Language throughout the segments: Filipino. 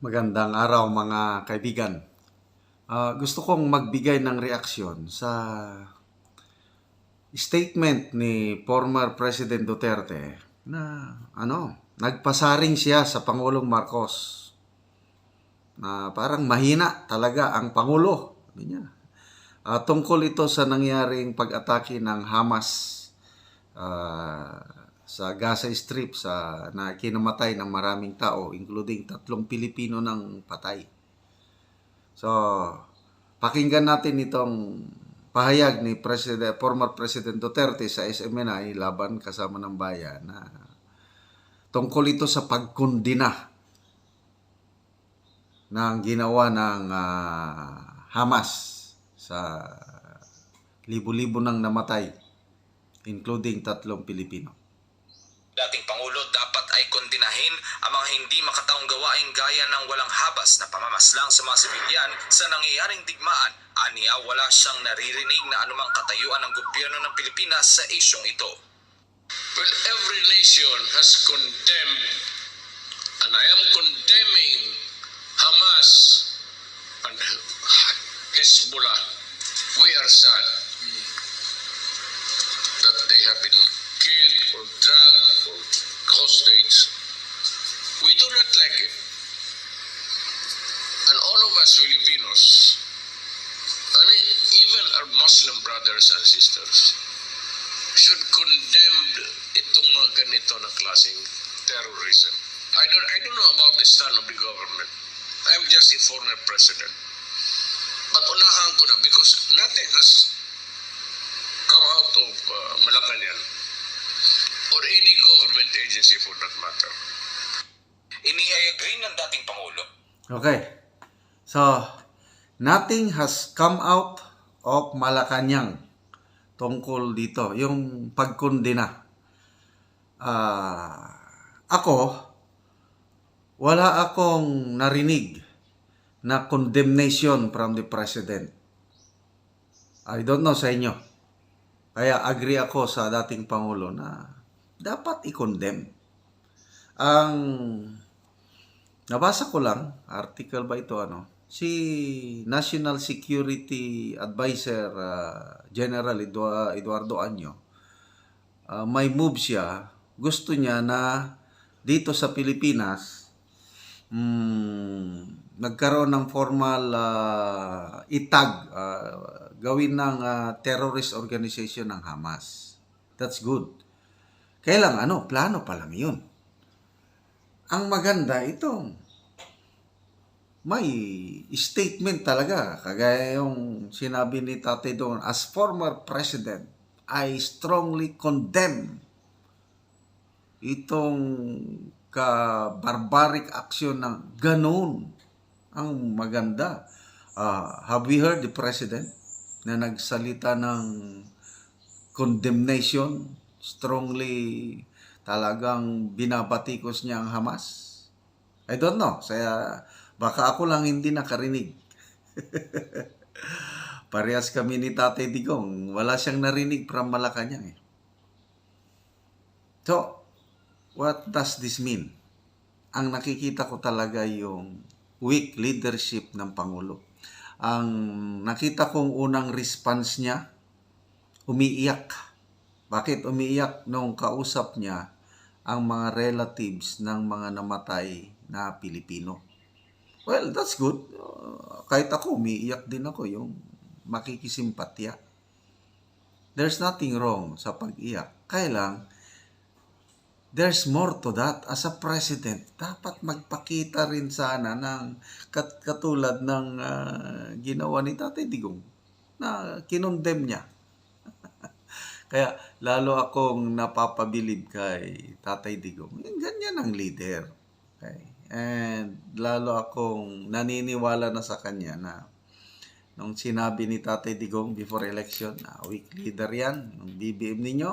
Magandang araw mga kaibigan. Ah, gusto kong magbigay ng reaksyon sa statement ni former President Duterte na ano, nagpasaring siya sa Pangulong Marcos na parang mahina talaga ang Pangulo. Sabi niya. Ah, tungkol ito sa nangyaring pag-atake ng Hamas ah, sa Gaza Strip sa na kinamatay ng maraming tao including tatlong Pilipino ng patay. So, pakinggan natin itong pahayag ni President, former President Duterte sa SMNI laban kasama ng bayan na tungkol ito sa pagkundina ng ginawa ng ah, Hamas sa libo-libo ng namatay including tatlong Pilipino. Dating Pangulo dapat ay kondinahin ang mga hindi makataong gawain gaya ng walang habas na pamamaslang sa mga sibilyan sa nangyayaring digmaan. Aniya wala siyang naririnig na anumang katayuan ng gobyerno ng Pilipinas sa isyong ito. Well, every nation has condemned, and I am condemning Hamas and Hezbollah. We are sad that they have been killed or dragged or hostage. We do not like it. And all of us Filipinos, and even our Muslim brothers and sisters, should condemn itong mga ganito na klaseng terrorism. I don't, I don't know about the stand of the government. I'm just a former president. But unahan ko na because nothing has come out of uh, Malacanang or any government agency for that matter. Ini-agree ng dating Pangulo Okay. So, nothing has come out of Malacanang tungkol dito, yung pagkundina. Ah, ako, wala akong narinig na condemnation from the president. I don't know sa inyo. Kaya agree ako sa dating Pangulo na dapat i-condemn. Ang Nabasa ko lang, article ba ito ano, si National Security Advisor ah, General Edu- Eduardo Anyo, ah, may move siya, gusto niya na dito sa Pilipinas, mm, nagkaroon ng formal ah, itag, ah, gawin ng ah, terrorist organization ng Hamas. That's good. Kailang ano, plano pa lang yun ang maganda itong may statement talaga. Kagaya yung sinabi ni Tate doon, as former president, I strongly condemn itong ka-barbaric action ng ganun. Ang maganda. Ah, have we heard the president na nagsalita ng condemnation, strongly talagang binabatikos niya ang Hamas? I don't know. Saya, baka ako lang hindi nakarinig. Parehas kami ni Tate Digong. Wala siyang narinig from Malacanang eh. So, what does this mean? Ang nakikita ko talaga yung weak leadership ng Pangulo. Ang nakita kong unang response niya, umiiyak. Bakit umiiyak nung kausap niya ang mga relatives ng mga namatay na Pilipino? Well, that's good. Uh, kahit ako, umiiyak din ako yung makikisimpatya. There's nothing wrong sa pag-iyak. Kaya there's more to that. As a president, dapat magpakita rin sana ng kat katulad ng ah, ginawa ni Tatay Digong na kinondem niya. Kaya lalo akong napapabilib kay Tatay Digong. Ganyan ang leader. Okay? And lalo akong naniniwala na sa kanya na nung sinabi ni Tatay Digong before election na weak leader yan, nung BBM ninyo,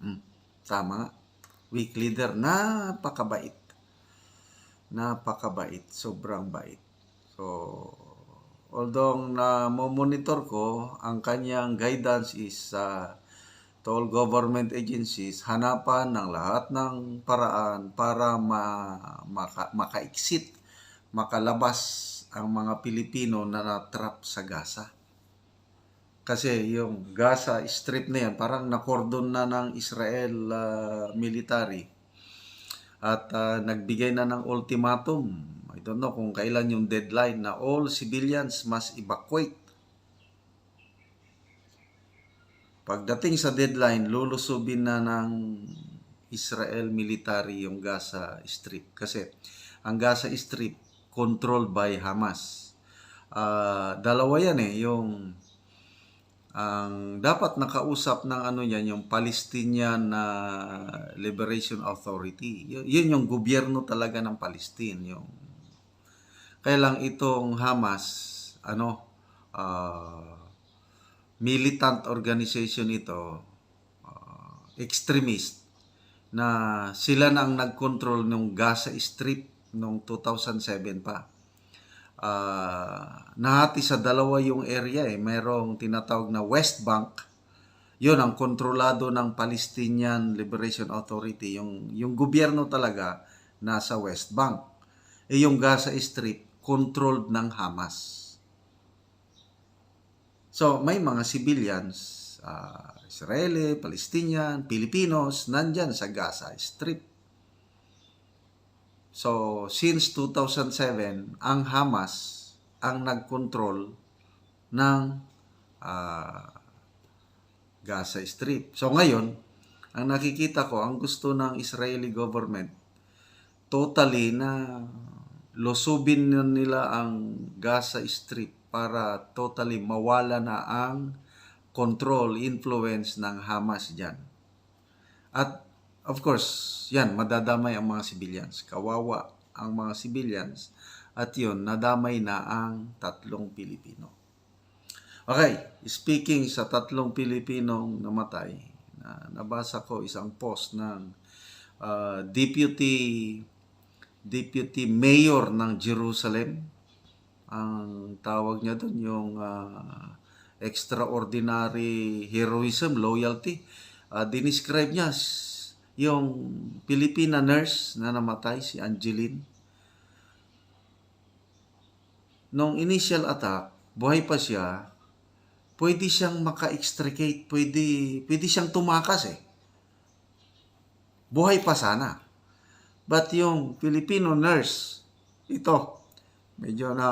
hmm, tama nga. Weak leader, napakabait. Napakabait. Sobrang bait. So, although na monitor ko, ang kanyang guidance is uh, to all government agencies, hanapan ng lahat ng paraan para ma, maka, maka-exit makalabas ang mga Pilipino na natrap sa Gaza. Kasi yung Gaza Strip na yan, parang nakordon na ng Israel ah, military at ah, nagbigay na ng ultimatum. I don't know kung kailan yung deadline na all civilians must evacuate. Pagdating sa deadline, lulusubin na ng Israel military yung Gaza Strip. Kasi ang Gaza Strip controlled by Hamas. Ah, dalawa yan eh, yung ang dapat nakausap ng ano yan, yung Palestinian na Liberation Authority. Yun, yun yung gobyerno talaga ng Palestine. Yung, kaya lang itong Hamas, ano, ah, militant organization ito, ah, extremist, na sila na ang nag-control ng Gaza Strip noong 2007 pa. Ah, nahati sa dalawa yung area eh. Merong tinatawag na West Bank. Yun ang kontrolado ng Palestinian Liberation Authority. Yung, yung gobyerno talaga nasa West Bank. Eh yung Gaza Strip, controlled ng Hamas. So, may mga civilians, ah, Israeli, Palestinian, Pilipinos, nandyan sa Gaza Strip. So, since 2007, ang Hamas ang nagkontrol ng ah, Gaza Strip. So, ngayon, ang nakikita ko, ang gusto ng Israeli government, totally na lusubin na nila ang Gaza Strip para totally mawala na ang control, influence ng Hamas dyan. At of course, yan, madadamay ang mga civilians. Kawawa ang mga civilians. At yun, nadamay na ang tatlong Pilipino. Okay, speaking sa tatlong Pilipinong namatay, na nabasa ko isang post ng ah, deputy deputy mayor ng Jerusalem. Ang tawag niya doon yung ah, extraordinary heroism, loyalty. Uh, dinescribe niya yung Filipina nurse na namatay, si Angeline. Nung initial attack, buhay pa siya, pwede siyang maka-extricate, pwede, pwede siyang tumakas eh. Buhay pa sana. But yung Filipino nurse, ito, medyo na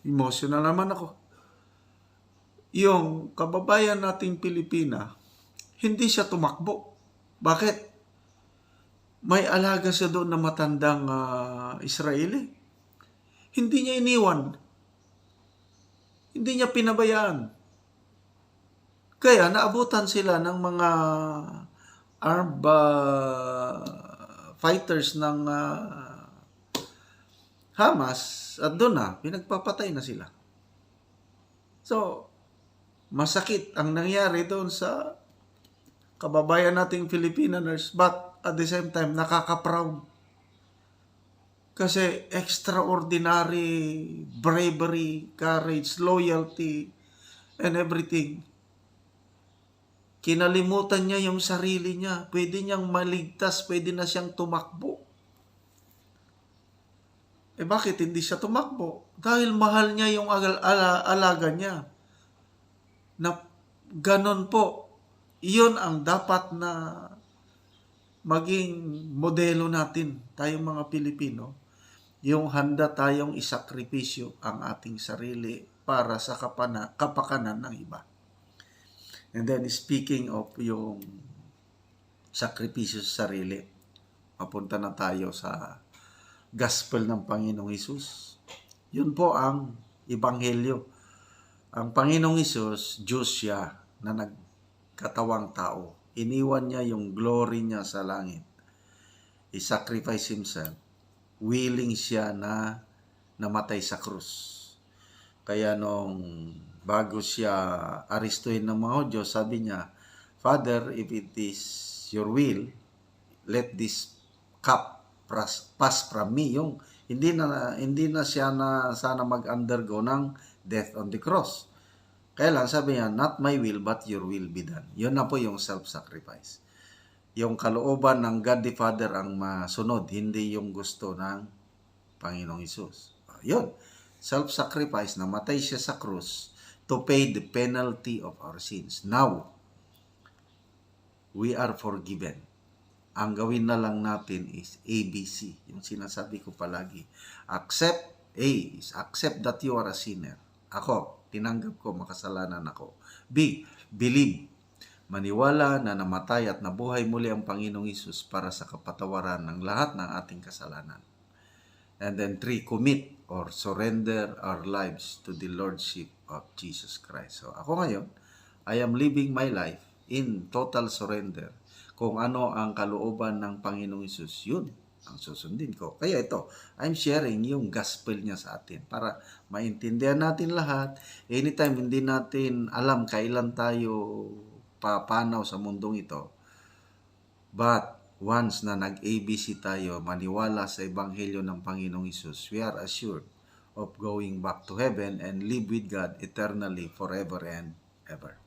emotional naman ako. Yung kababayan nating Pilipina, hindi siya tumakbo. Bakit? May alaga siya doon na matandang ah, Israeli. Hindi niya iniwan. Hindi niya pinabayaan. Kaya naabutan sila ng mga armed ah, fighters ng ah, Hamas at doon na, pinagpapatay na sila. So, masakit ang nangyari doon sa kababayan nating Filipinos but at the same time nakaka-proud. Kasi extraordinary bravery, courage, loyalty, and everything. Kinalimutan niya yung sarili niya. Pwede niyang maligtas, pwede na siyang tumakbo. Eh bakit hindi siya tumakbo? Dahil mahal niya yung agal- ala- alaga niya. Na ganon po. Iyon ang dapat na maging modelo natin, tayong mga Pilipino. Yung handa tayong isakripisyo ang ating sarili para sa kapana, kapakanan ng iba. And then speaking of yung sakripisyo sa sarili, mapunta na tayo sa gospel ng Panginoong Hesus. Yun po ang ebanghelyo. Ang Panginoong Hesus, Diyos siya na nagkatawang tao. Iniwan niya yung glory niya sa langit. I-sacrifice himself. Willing siya na namatay sa krus. Kaya nung bago siya aristuhin ng mga Hudyo, sabi niya, Father, if it is your will, let this cup pass from me. Yung hindi na hindi na siya na sana mag-undergo ng death on the cross. Kaya lang sabi niya, not my will but your will be done. Yun na po yung self-sacrifice. Yung kalooban ng God the Father ang masunod, hindi yung gusto ng Panginoong Isus. Yun, self-sacrifice, namatay siya sa krus to pay the penalty of our sins. Now, we are forgiven. Ang gawin na lang natin is ABC. Yung sinasabi ko palagi. Accept, A is accept that you are a sinner. Ako, tinanggap ko, makasalanan ako. B, believe. Maniwala na namatay at nabuhay muli ang Panginoong Isus para sa kapatawaran ng lahat ng ating kasalanan. And then three, commit or surrender our lives to the Lordship of Jesus Christ. So ako ngayon, I am living my life in total surrender. Kung ano ang kalooban ng Panginoong Isus, yun ang susundin ko. Kaya ito, I'm sharing yung gospel niya sa atin para maintindihan natin lahat. Anytime hindi natin alam kailan tayo papanaw sa mundong ito. But once na nag-ABC tayo, maniwala sa Ebanghelyo ng Panginoong Isus, we are assured of going back to heaven and live with God eternally forever and ever.